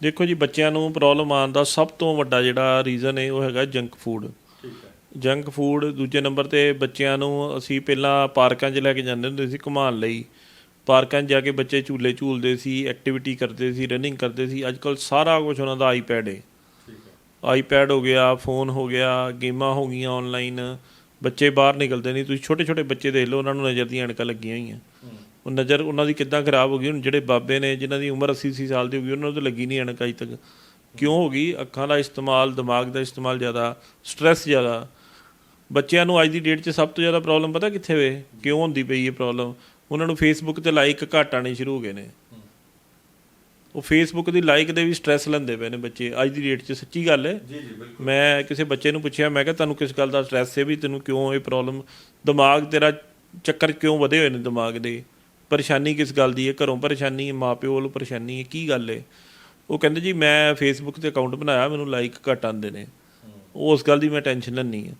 ਦੇਖੋ ਜੀ ਬੱਚਿਆਂ ਨੂੰ ਪ੍ਰੋਬਲਮ ਆਉਣ ਦਾ ਸਭ ਤੋਂ ਵੱਡਾ ਜਿਹੜਾ ਰੀਜ਼ਨ ਹੈ ਉਹ ਹੈਗਾ ਜੰਕ ਫੂਡ ਠੀਕ ਹੈ। ਜੰਕ ਫੂਡ ਦੂਜੇ ਨੰਬਰ ਤੇ ਬੱਚਿਆਂ ਨੂੰ ਅਸੀਂ ਪਹਿਲਾਂ ਪਾਰਕਾਂ 'ਚ ਲੈ ਕੇ ਜਾਂਦੇ ਹੁੰਦੇ ਸੀ ਘੁਮਾਉਣ ਲਈ। ਪਾਰਕਾਂ 'ਚ ਜਾ ਕੇ ਬੱਚੇ ਝੂਲੇ ਝੂਲਦੇ ਸੀ ਐਕਟੀਵਿਟੀ ਕਰਦੇ ਸੀ ਰਨਿੰਗ ਕਰਦੇ ਸੀ। ਅੱਜ ਕੱਲ ਸਾਰਾ ਕੁਝ ਉਹਨਾਂ ਦਾ ਆਈਪੈਡ ਹੈ ਠੀਕ ਹੈ। ਆਈਪੈਡ ਹੋ ਗਿਆ ਫੋਨ ਹੋ ਗਿਆ ਗੇਮਾਂ ਹੋ ਗਈਆਂ ਆਨਲਾਈਨ ਬੱਚੇ ਬਾਹਰ ਨਿਕਲਦੇ ਨਹੀਂ। ਤੁਸੀਂ ਛੋਟੇ ਛੋਟੇ ਬੱਚੇ ਦੇਖ ਲਓ ਉਹਨਾਂ ਨੂੰ ਨਜ਼ਰ ਦੀਆਂ ਐਨਕਾਂ ਲੱਗੀਆਂ ਹੋਈਆਂ। ਉਹ ਨਜ਼ਰ ਉਹਨਾਂ ਦੀ ਕਿੱਦਾਂ ਖਰਾਬ ਹੋ ਗਈ ਹੁਣ ਜਿਹੜੇ ਬਾਬੇ ਨੇ ਜਿਨ੍ਹਾਂ ਦੀ ਉਮਰ 80 80 ਸਾਲ ਦੀ ਹੋ ਗਈ ਉਹਨਾਂ ਨੂੰ ਤਾਂ ਲੱਗੀ ਨਹੀਂ ਐਨਕ ਅਜੇ ਤੱਕ। ਕਿਉਂ ਹੋ ਗਈ? ਅੱਖਾਂ ਦਾ ਇਸਤੇਮਾਲ ਦਿਮਾਗ ਦਾ ਇਸਤੇਮਾਲ ਜ਼ਿਆਦਾ ਸਟ੍ਰੈਸ ਜ਼ਿਆਦਾ। ਬੱਚਿਆਂ ਨੂੰ ਅੱਜ ਦੀ ਡੇਟ 'ਚ ਸਭ ਤੋਂ ਜ਼ਿਆਦਾ ਪ੍ਰੋਬਲਮ ਪਤਾ ਕਿੱਥੇ ਵੇ? ਕਿਉਂ ਹੁੰਦੀ ਪਈ ਇਹ ਪ੍ਰੋਬਲਮ ਉਹਨਾਂ ਨੂੰ ਫੇਸਬੁੱਕ ਤੇ ਲਾਈਕ ਘੱਟ ਆਣੇ ਸ਼ੁਰੂ ਹੋ ਗਏ ਨੇ। ਉਹ ਫੇਸਬੁੱਕ ਦੀ ਲਾਈਕ ਦੇ ਵੀ ਸਟ੍ਰੈਸ ਲੈਂਦੇ ਪਏ ਨੇ ਬੱਚੇ ਅੱਜ ਦੀ ਡੇਟ 'ਚ। ਸੱਚੀ ਗੱਲ ਹੈ? ਜੀ ਜੀ ਬਿਲਕੁਲ। ਮੈਂ ਕਿਸੇ ਬੱਚੇ ਨੂੰ ਪੁੱਛਿਆ ਮੈਂ ਕਿਹਾ ਤੁਹਾਨੂੰ ਕਿਸ ਗੱਲ ਦਾ ਸਟ੍ਰੈਸ ਹੈ ਵੀ ਤੈਨੂੰ ਕਿਉਂ ਇਹ ਪ੍ਰੋਬਲਮ ਦਿਮਾਗ ਤੇਰਾ ਚੱਕਰ ਕਿਉਂ ਵਧੇ ਹੋਏ ਨੇ ਦਿਮਾਗ ਦੇ? ਪਰੇਸ਼ਾਨੀ ਕਿਸ ਗੱਲ ਦੀ ਹੈ? ਘਰੋਂ ਪਰੇਸ਼ਾਨੀ ਹੈ ਮਾਪਿਓ ਵੱਲੋਂ ਪਰੇਸ਼ਾਨੀ ਹੈ ਕੀ ਗੱਲ ਹੈ? ਉਹ ਕਹਿੰਦੇ ਜੀ ਮੈਂ ਫੇਸਬੁੱਕ ਤੇ ਅਕਾਊਂਟ ਬਣਾਇਆ ਮੈਨੂੰ ਲਾਈਕ ਘੱਟ ਆਉਂਦੇ ਨੇ। ਉਸ ਗੱਲ ਦੀ ਮੈਂ ਟੈਨਸ਼ਨ ਲੈਣੀ ਹੈ।